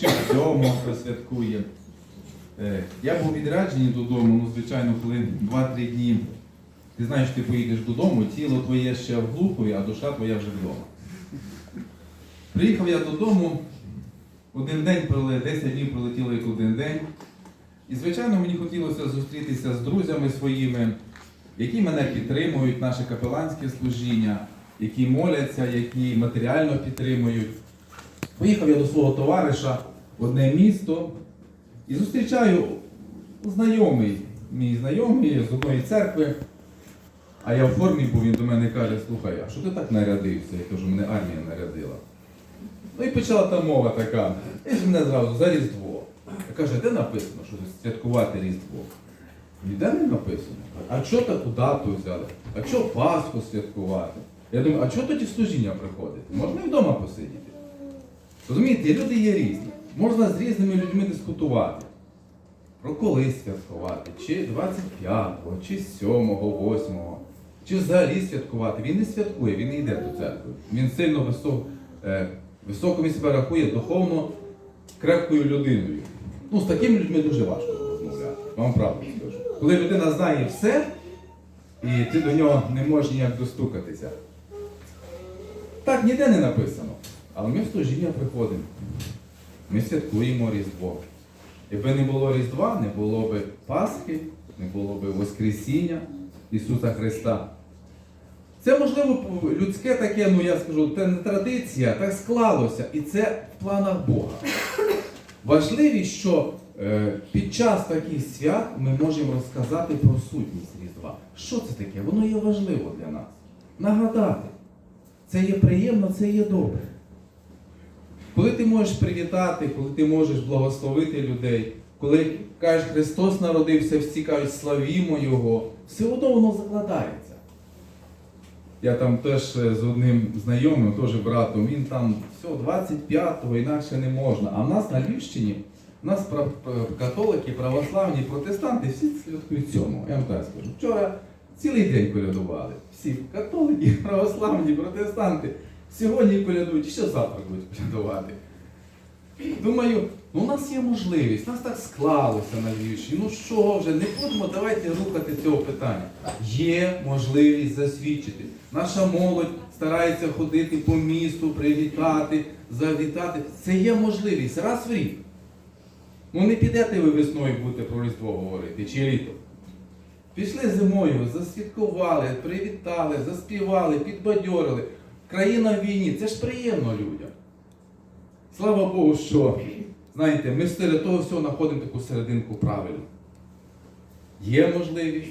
чи сьомого хто святкує. Е, Я був відряджений додому, ну, звичайно, коли 2-3 дні. Ти знаєш, ти поїдеш додому, тіло твоє ще в Глухові, а душа твоя вже вдома. Приїхав я додому, один день пролетів, 10 днів пролетіло як один день. І, звичайно, мені хотілося зустрітися з друзями своїми, які мене підтримують, наше капеланське служіння, які моляться, які матеріально підтримують. Поїхав я до свого товариша одне місто і зустрічаю знайомий, мій знайомий з одної церкви. А я в формі був, він до мене каже, слухай, а що ти так нарядився? Я кажу, мене армія нарядила. Ну і почала та мова така. І ж мене зразу за Різдво. Я каже, де написано, що святкувати Різдво? Ніде не написано. А що таку дату взяли? А що Пасху святкувати? Я думаю, а чого тоді служіння приходити? Можна і вдома посидіти. Розумієте, люди є різні. Можна з різними людьми дискутувати. Про коли святкувати, чи 25-го, чи 7-го, 8-го, чи взагалі святкувати. Він не святкує, він не йде до церкви. Він сильно висок, е, високо він себе рахує духовно крепкою людиною. Ну, з такими людьми дуже важко розмовляти. Вам правду скажу. Коли людина знає все, і ти до нього не можеш ніяк достукатися. Так ніде не написано. Але ми в служіння приходимо. Ми святкуємо Різдво. Якби не було Різдва, не було б Пасхи, не було б Воскресіння Ісуса Христа. Це, можливо, людське таке, ну я скажу, це не традиція, так склалося. І це в планах Бога. Важливість, що е, під час таких свят ми можемо розказати про сутність Різдва. Що це таке? Воно є важливо для нас. Нагадати. Це є приємно, це є добре. Коли ти можеш привітати, коли ти можеш благословити людей, коли кажеш, Христос народився, всі кажуть, славімо Його, все одно воно закладається. Я там теж е, з одним знайомим, теж братом, він там все, 25-го інакше не можна. А в нас на Львівщині, в нас пра- католики, православні, протестанти, всі святкують цьому. Я вам так скажу. Вчора цілий день колядували. Всі католики, православні, протестанти. Сьогодні колядують, ще завтра будуть колядувати. Думаю, ну у нас є можливість, у нас так склалося на Львівщині. Ну що вже, не будемо, давайте рухати цього питання. Є можливість засвідчити. Наша молодь старається ходити по місту, привітати, завітати. Це є можливість раз в рік. Ну не підете ви весною будете про Різдво говорити чи літо. Пішли зимою, засвяткували, привітали, заспівали, підбадьорили. Країна в війні, це ж приємно людям. Слава Богу, що, знаєте, ми серед того всього знаходимо таку серединку правильну. Є можливість,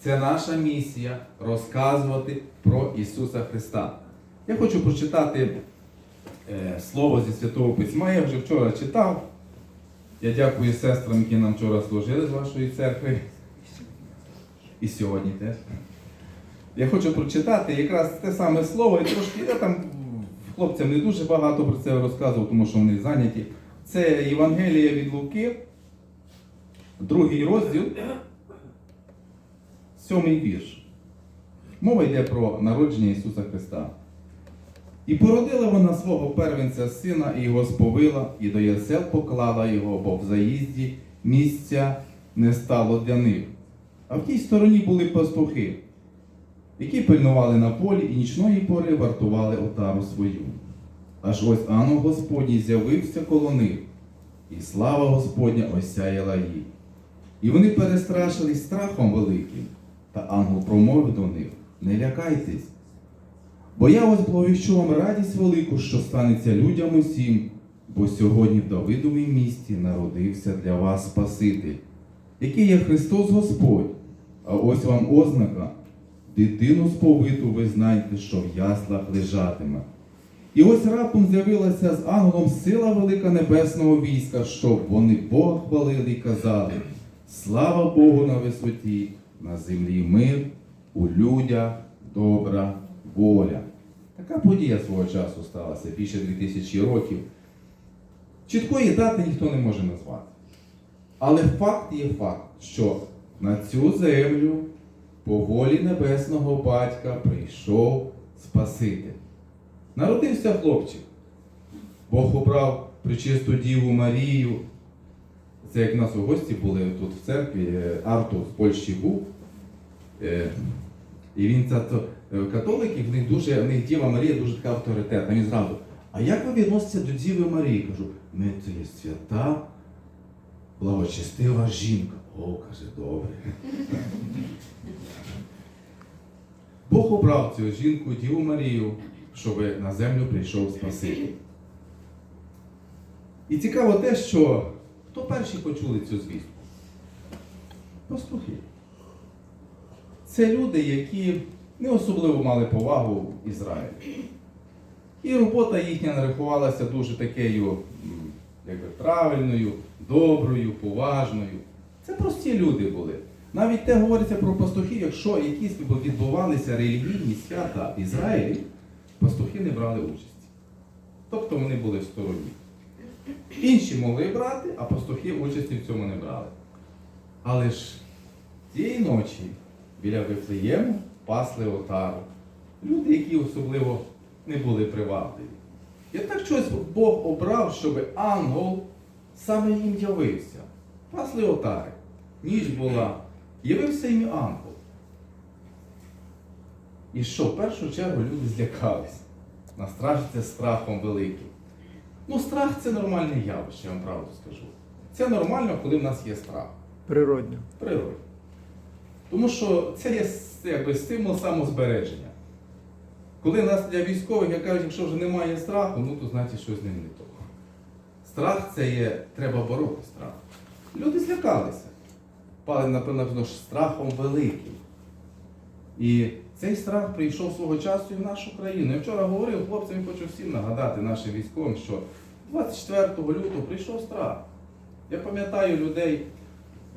це наша місія розказувати про Ісуса Христа. Я хочу прочитати е, слово зі Святого Письма. Я вже вчора читав. Я дякую сестрам, які нам вчора служили з вашої церкви. І сьогодні теж. Я хочу прочитати якраз те саме слово, і трошки я там хлопцям не дуже багато про це розказував, тому що вони зайняті. Це Євангелія від Луки, другий розділ, сьомий вірш. Мова йде про народження Ісуса Христа. І породила вона свого первенця сина, і його сповила, і до ясел поклала його, бо в заїзді місця не стало для них. А в тій стороні були пастухи, які пильнували на полі і нічної пори вартували отару свою. Аж ось ангел Господній з'явився коло них, і слава Господня осяяла їх. І вони перестрашились страхом великим, та ангел промовив до них: Не лякайтесь, бо я ось благовіщу вам радість велику, що станеться людям усім, бо сьогодні в Давидовій місті народився для вас Спаситель, який є Христос Господь. А ось вам ознака, дитину сповиту ви знаєте, що в яслах лежатиме. І ось раптом з'явилася з ангелом сила велика небесного війська, щоб вони Бога хвалили і казали: Слава Богу на висоті, на землі мир, у людях добра воля. Така подія свого часу сталася більше 2000 років. Чіткої дати ніхто не може назвати. Але факт є факт, що на цю землю по волі небесного батька прийшов Спаситель. Народився хлопчик. Бог обрав Пречисту Діву Марію. Це як в нас у гості були тут в церкві, е, Артур з Польщі був. Е, І він це е, католики, в них дуже, в них Діва Марія дуже така авторитетна. Він зразу. А як ви відноситеся до Діви Марії? Кажу, ми це є свята, благочестива жінка. О, каже, добре. Бог обрав цю жінку Діву Марію, щоб на землю прийшов Спаситель. І цікаво те, що хто перші почули цю звістку? Пастухи. Це люди, які не особливо мали повагу в Ізраїлі. І робота їхня нарахувалася дуже такою якби, правильною, доброю, поважною. Це прості люди були. Навіть те говориться про пастухів, якщо якісь відбувалися релігійні свята в Ізраїлі, пастухи не брали участі. Тобто вони були в стороні. Інші могли брати, а пастухи участі в цьому не брали. Але ж тієї ночі біля Вифлеєму пасли отару. Люди, які особливо не були привабливі. І так щось Бог обрав, щоб ангел саме їм явився. Пасли отари. Ніч була. Явився їм ангел. І що, в першу чергу люди злякались. Настрашиться страхом великим. Ну, страх це нормальне явище, я вам правду скажу. Це нормально, коли в нас є страх Природньо. природі. Тому що це є якби стимул самозбереження. Коли нас для військових, як кажуть, якщо вже немає страху, ну то значить щось з ним не то. Страх це є, треба бороти страх. Люди злякалися. Пали, напевно, страхом великим. І цей страх прийшов свого часу і в нашу країну. Я вчора говорив хлопцям, і хочу всім нагадати нашим військовим, що 24 лютого прийшов страх. Я пам'ятаю людей,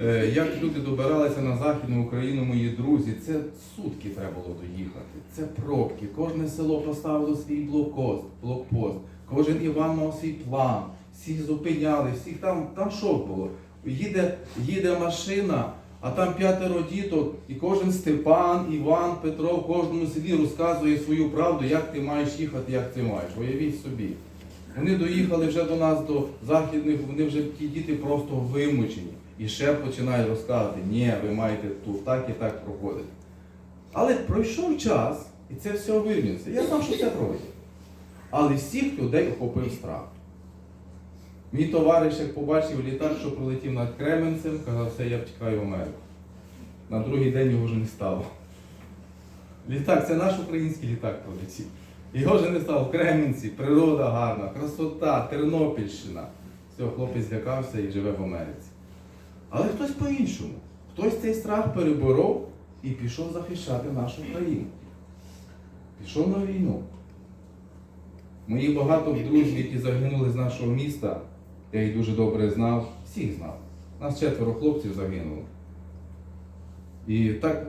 Е, Як люди добиралися на Західну Україну, мої друзі, це сутки треба було доїхати. Це пробки. Кожне село поставило свій блокпост, блокпост. Кожен Іван мав свій план. Всіх зупиняли, всіх там, там шок було. Їде, їде машина, а там п'ятеро діток, і кожен Степан, Іван, Петро в кожному селі розказує свою правду, як ти маєш їхати, як ти маєш. Уявіть собі. Вони доїхали вже до нас, до західних, вони вже ті діти просто вимучені. І ще починають розказувати, ні, ви маєте тут так і так проходити. Але пройшов час, і це все вирівнялося. Я знав, що це пройде. Але всіх людей охопив страх. Мій товариш, як побачив літак, що пролетів над Кременцем, казав, все, я втікаю в Америку. На другий день його вже не стало. Літак, це наш український літак пролетів. Його вже не стало в Кременці, природа гарна, красота, Тернопільщина. Все, хлопець злякався і живе в Америці. Але хтось по-іншому. Хтось цей страх переборов і пішов захищати нашу країну. Пішов на війну. Мої багато друзів, які загинули з нашого міста, я їх дуже добре знав, всіх знав. Нас четверо хлопців загинуло. І так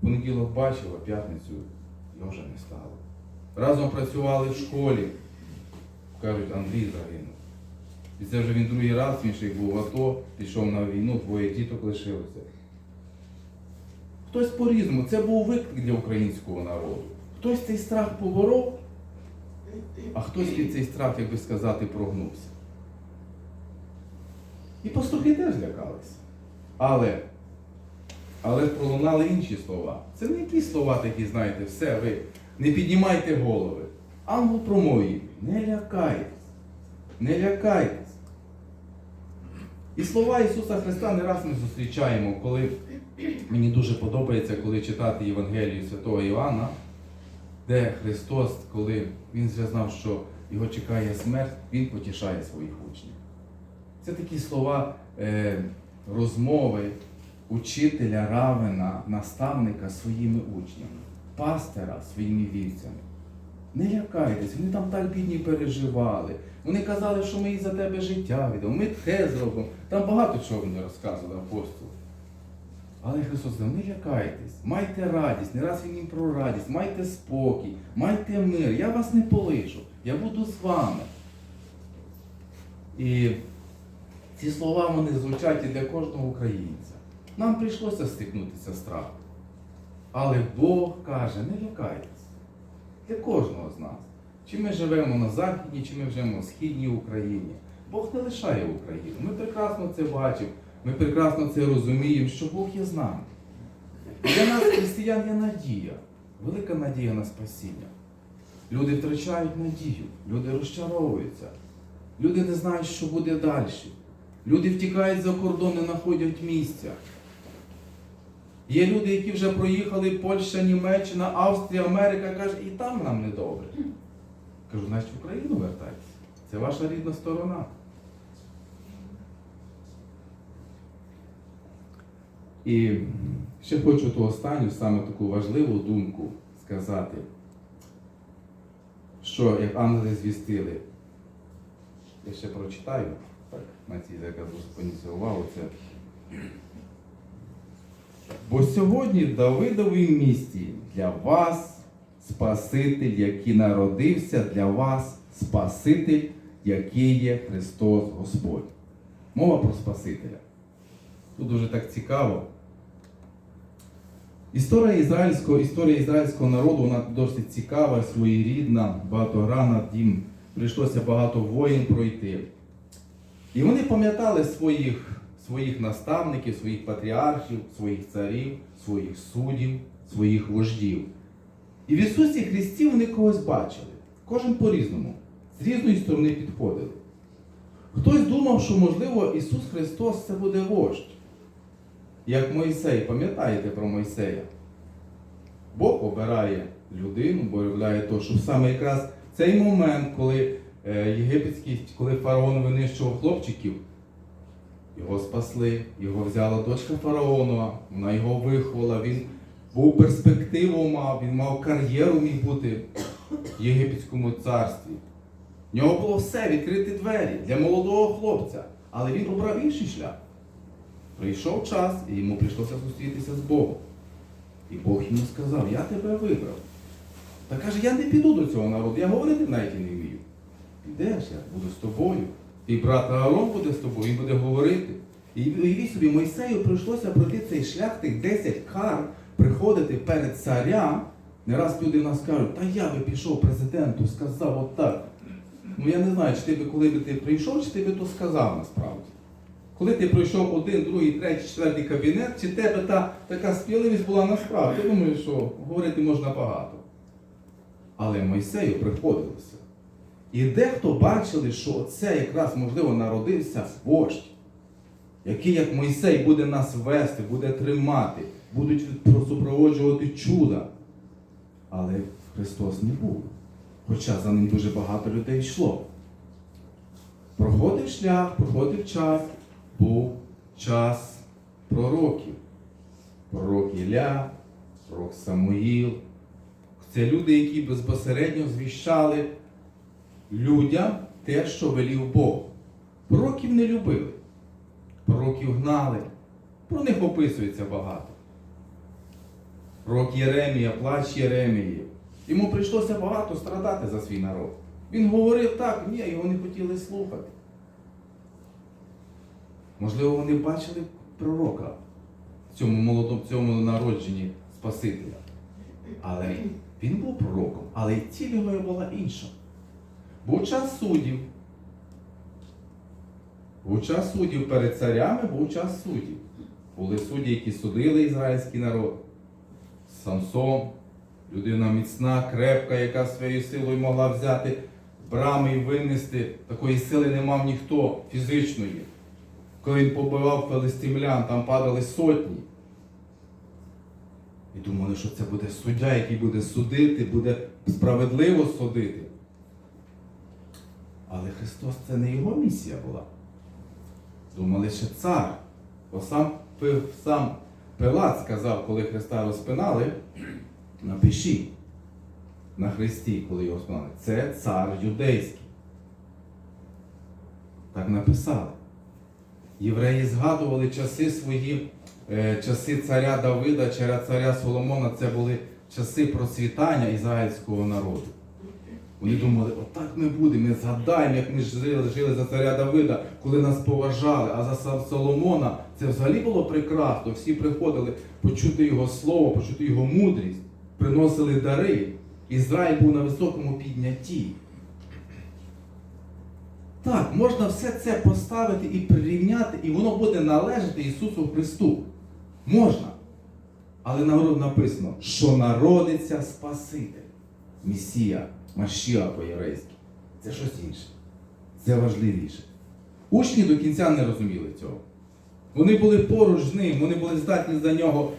понеділок бачив, а п'ятницю його вже не стало. Разом працювали в школі. Кажуть, Андрій загинув. І це вже він другий раз, він ще й був в АТО, пішов на війну, двоє діток лишилося. Хтось по-різному, це був виклик для українського народу. Хтось цей страх поборов, а хтось під цей страх, як би сказати, прогнувся. І пастухи теж злякалися. Але, але пролунали інші слова. Це не якісь слова такі, знаєте, все, ви не піднімайте голови. Ангел промовив, не лякайтесь, не лякайтесь. І слова Ісуса Христа не раз ми зустрічаємо, коли мені дуже подобається, коли читати Євангелію Святого Івана, де Христос, коли Він вже що його чекає смерть, Він потішає своїх учнів. Це такі слова е, розмови учителя, равина, наставника своїми учнями, пастора зі своїми вівцями. Не лякайтесь, вони там так бідні переживали. Вони казали, що ми і за тебе життя віддамо, ми те зробимо. Там багато чого вони розказували апостол. Але Христос сказав, не лякайтесь, майте радість, не раз він їм про радість, майте спокій, майте мир, я вас не полишу, я буду з вами. І ці слова вони звучать і для кожного українця. Нам прийшлося стикнутися з страхом. Але Бог каже, не лякайтесь. Для кожного з нас. Чи ми живемо на Західній, чи ми живемо в Східній Україні. Бог не лишає Україну. Ми прекрасно це бачимо, ми прекрасно це розуміємо, що Бог є з нами. Для нас, християн, є надія, велика надія на спасіння. Люди втрачають надію, люди розчаровуються, люди не знають, що буде далі. Люди втікають за кордон, не знаходять місця. Є люди, які вже проїхали Польща, Німеччина, Австрія, Америка, каже, і там нам не добре. Кажу, значить в Україну вертайтеся. Це ваша рідна сторона. І ще хочу ту останню, саме таку важливу думку сказати, що як ангели звістили, я ще прочитаю, так, на цій яка увагу, це. Бо сьогодні в Давидовій місті для вас Спаситель, який народився для вас, Спаситель, який є Христос Господь. Мова про Спасителя. Тут дуже так цікаво. Історія ізраїльського, історія ізраїльського народу вона досить цікава, своєрідна, багатогранна. Їм прийшлося багато воїн пройти. І вони пам'ятали своїх, своїх наставників, своїх патріархів, своїх царів, своїх суддів, своїх вождів. І в Ісусі Христі вони когось бачили. Кожен по-різному, з різної сторони підходили. Хтось думав, що, можливо, Ісус Христос це буде вождь. Як Мойсей, пам'ятаєте про Мойсея? Бог обирає людину, бо являє то, що саме якраз цей момент, коли е, єгипетський, коли фараон винищував хлопчиків, його спасли, його взяла дочка фараонова, вона його виховала, він був перспективу мав, він мав кар'єру міг бути в єгипетському царстві. В нього було все, відкриті двері для молодого хлопця, але він обрав інший шлях. Прийшов час, і йому прийшлося зустрітися з Богом. І Бог йому сказав, я тебе вибрав. Та каже, я не піду до цього народу, я говорити навіть не вмію. Підеш, я буду з тобою. Твій брат Аарон буде з тобою, він буде говорити. І уявіть собі, Мойсею прийшлося пройти цей шлях, тих 10 кар, приходити перед царя. Не раз люди в нас кажуть, та я би пішов президенту, сказав отак. Ну я не знаю, чи ти би коли би ти прийшов, чи ти би то сказав насправді. Коли ти пройшов один, другий, третій, четвертий кабінет, чи тебе та така сміливість була насправді? Я думаю, що говорити можна багато. Але Мойсею приходилося. І дехто бачили, що це якраз, можливо, народився вождь, який, як Мойсей, буде нас вести, буде тримати, будуть супроводжувати чуда. Але Христос не був. Хоча за ним дуже багато людей йшло. Проходив шлях, проходив час, був час пророків. Пророк Ілля, пророк Самуїл. Це люди, які безпосередньо звіщали людям те, що велів Бог. Пророків не любили, пророків гнали. Про них описується багато. Пророк Єремія, плач Єремії. Йому прийшлося багато страдати за свій народ. Він говорив так, ні, його не хотіли слухати. Можливо, вони бачили пророка в цьому молодому цьому народженні Спасителя. Але він був пророком, але ціль його була інша. Був час суддів. Час суддів перед царями, був час суддів. Були судді, які судили ізраїльський народ. Самсон, людина міцна, крепка, яка своєю силою могла взяти брами і винести. Такої сили не мав ніхто фізичної. Коли він побивав филистимлян, там падали сотні. І думали, що це буде суддя, який буде судити, буде справедливо судити. Але Христос це не його місія була. Думали, що цар. Бо сам, сам Пилат сказав, коли Христа розпинали, напишіть на Христі, коли його розпинали, це цар юдейський. Так написали. Євреї згадували часи свої, е, часи царя Давида, царя Соломона, це були часи процвітання ізраїльського народу. Вони думали, отак ми будемо, ми згадаємо, як ми жили, жили за царя Давида, коли нас поважали, а за Соломона це взагалі було прекрасно. Всі приходили почути його слово, почути його мудрість, приносили дари. Ізраїль був на високому піднятті. Так, можна все це поставити і прирівняти, і воно буде належати Ісусу Христу. Можна. Але народ написано, що народиться Спаситель, Месія, Машія по-єврейськи. Це щось інше. Це важливіше. Учні до кінця не розуміли цього. Вони були поруч з ним, вони були здатні за нього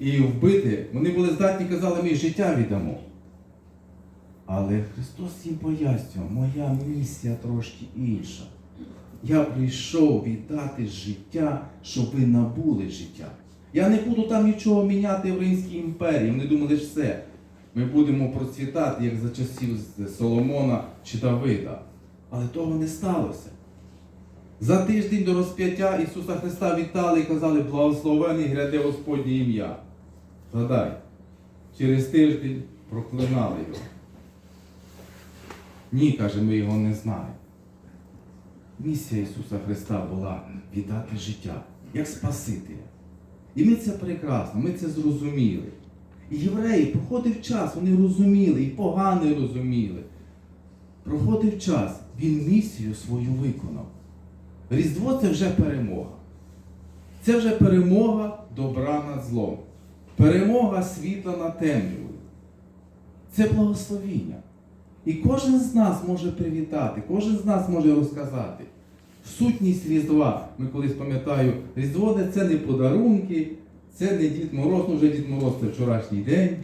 і вбити. Вони були здатні, казали, ми життя віддамо. Але Христос їм пояснював, моя місія трошки інша. Я прийшов віддати життя, щоб ви набули життя. Я не буду там нічого міняти в Римській імперії. Вони думали, що все. Ми будемо процвітати, як за часів Соломона чи Давида. Але того не сталося. За тиждень до розп'яття Ісуса Христа вітали і казали, благословений гряде Господнє ім'я. Згадай, через тиждень проклинали його. Ні, каже, ми його не знаємо. Місія Ісуса Христа була віддати життя, як Спасителя. І ми це прекрасно, ми це зрозуміли. Євреї, проходив час, вони розуміли, і погано розуміли. Проходив час, він місію свою виконав. Різдво це вже перемога. Це вже перемога добра над злом. Перемога світла над темрявою. Це благословіння. І кожен з нас може привітати, кожен з нас може розказати. Сутність Різдва. Ми колись пам'ятаю, Різдво це не подарунки, це не Дід Мороз, ну вже Дід Мороз це вчорашній день.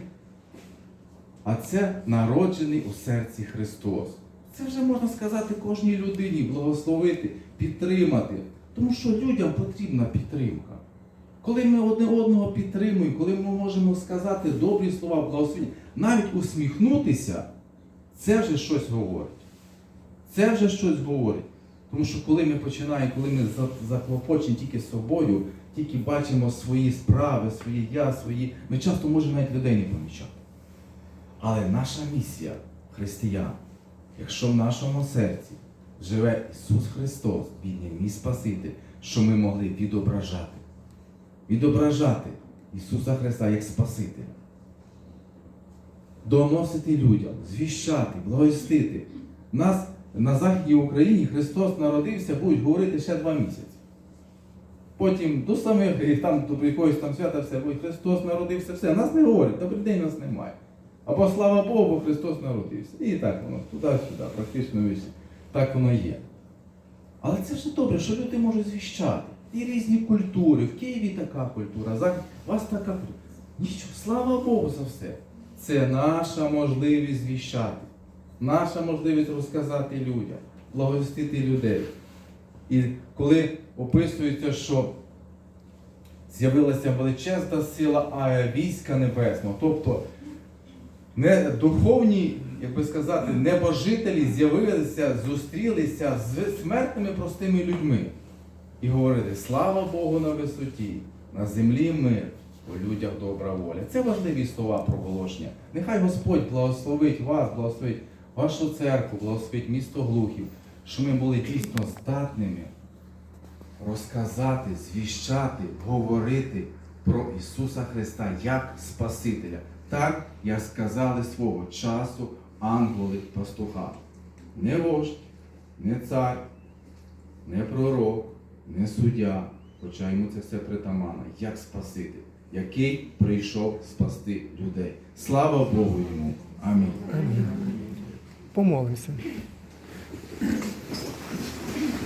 А це народжений у серці Христос. Це вже можна сказати кожній людині, благословити, підтримати. Тому що людям потрібна підтримка. Коли ми одне одного підтримуємо, коли ми можемо сказати добрі слова, благословення, навіть усміхнутися, це вже щось говорить. Це вже щось говорить. Тому що коли ми починаємо, коли ми за- заклопочені тільки собою, тільки бачимо свої справи, свої я, свої, ми часто можемо навіть людей не помічати. Але наша місія християн, якщо в нашому серці живе Ісус Христос, бідний мій Спаситель, що ми могли відображати, відображати Ісуса Христа як Спасителя, доносити людям, звіщати, благостити. Нас на Західній Україні Христос народився, будуть говорити ще два місяці. Потім до самих, і там до якогось там свята все, будуть Христос народився, все. Нас не говорять, добрий день нас немає. Або слава Богу, Христос народився. І так воно туди-сюди, практично вічно. Так воно є. Але це ж добре, що люди можуть звіщати. І різні культури. В Києві така культура, за вас така культура. Нічого, слава Богу за все. Це наша можливість звіщати. Наша можливість розказати людям, благовістити людей. І коли описується, що з'явилася величезна сила а війська небесного, тобто не духовні, як би сказати, небожителі з'явилися, зустрілися з смертними простими людьми і говорили: слава Богу на висоті, на землі мир, у людях добра воля. Це важливі слова проголошення. Нехай Господь благословить вас, благословить вашу церкву, благословить місто Глухів, що ми були дійсно здатними розказати, звіщати, говорити про Ісуса Христа як Спасителя. Так, як сказали свого часу ангели пастуха. Не вождь, не цар, не пророк, не суддя, хоча йому це все притаманно, як Спаситель, який прийшов спасти людей. Слава Богу йому. Амінь. Помолимося. 怖い。